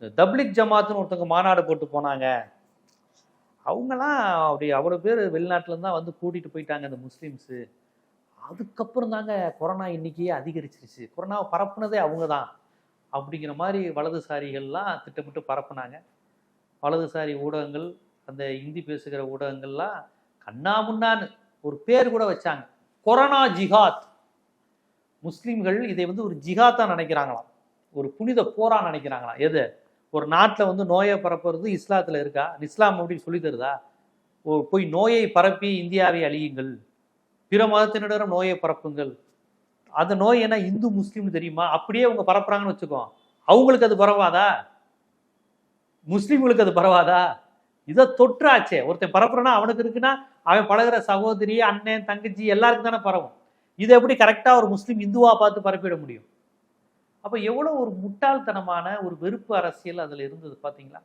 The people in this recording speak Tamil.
இந்த தப்லிக் ஜமாத்துன்னு ஒருத்தவங்க மாநாடு போட்டு போனாங்க. அவங்களாம் அப்படி அவ்வளோ பேர் வெளிநாட்டுல தான் வந்து கூட்டிட்டு போயிட்டாங்க இந்த முஸ்லீம்ஸு. அதுக்கப்புறம் தாங்க கொரோனா இன்னைக்கே அதிகரிச்சிருச்சு. கொரோனாவை பரப்புனதே அவங்க தான் அப்படிங்கிற மாதிரி வலதுசாரிகள்லாம் திட்டமிட்டு பரப்புனாங்க. வலதுசாரி ஊடகங்கள் அந்த இந்தி பேசுகிற ஊடகங்கள்லாம் கண்ணா முன்னான்னு ஒரு பேர் கூட வச்சாங்க. கொரோனா ஜிஹாத். முஸ்லீம்கள் இதை வந்து ஒரு ஜிஹாத்தாக நினைக்கிறாங்களாம். ஒரு புனித போரா நினைக்கிறாங்களாம். எது? ஒரு நாட்டில் வந்து நோயை பரப்புறது இஸ்லாத்தில் இருக்கா? இஸ்லாம் அப்படி சொல்லி தருதா? ஓ போய் நோயை பரப்பி இந்தியாவை அழியுங்கள். பிற மதத்தினரிடம் நோயை பரப்புங்கள். அந்த நோய் என்ன இந்து முஸ்லீம்னு தெரியுமா? அப்படியே அவங்க பரப்புறாங்கன்னு வச்சுக்கோ. அவங்களுக்கு அது பரவாதா? முஸ்லீம்களுக்கு அது பரவாதா? இதை தொற்றாச்சே. ஒருத்தன் பரப்புறனா அவனுக்கு இருக்குன்னா அவன் பழகுற சகோதரி அண்ணன் தங்கச்சி எல்லாருக்கும் தானே பரவும். இதை எப்படி கரெக்டாக ஒரு முஸ்லீம் இந்துவா பார்த்து பரப்பிட முடியும்? அப்போ எவ்வளோ ஒரு முட்டாள்தனமான ஒரு வெறுப்பு அரசியல் அதில் இருந்தது பார்த்தீங்களா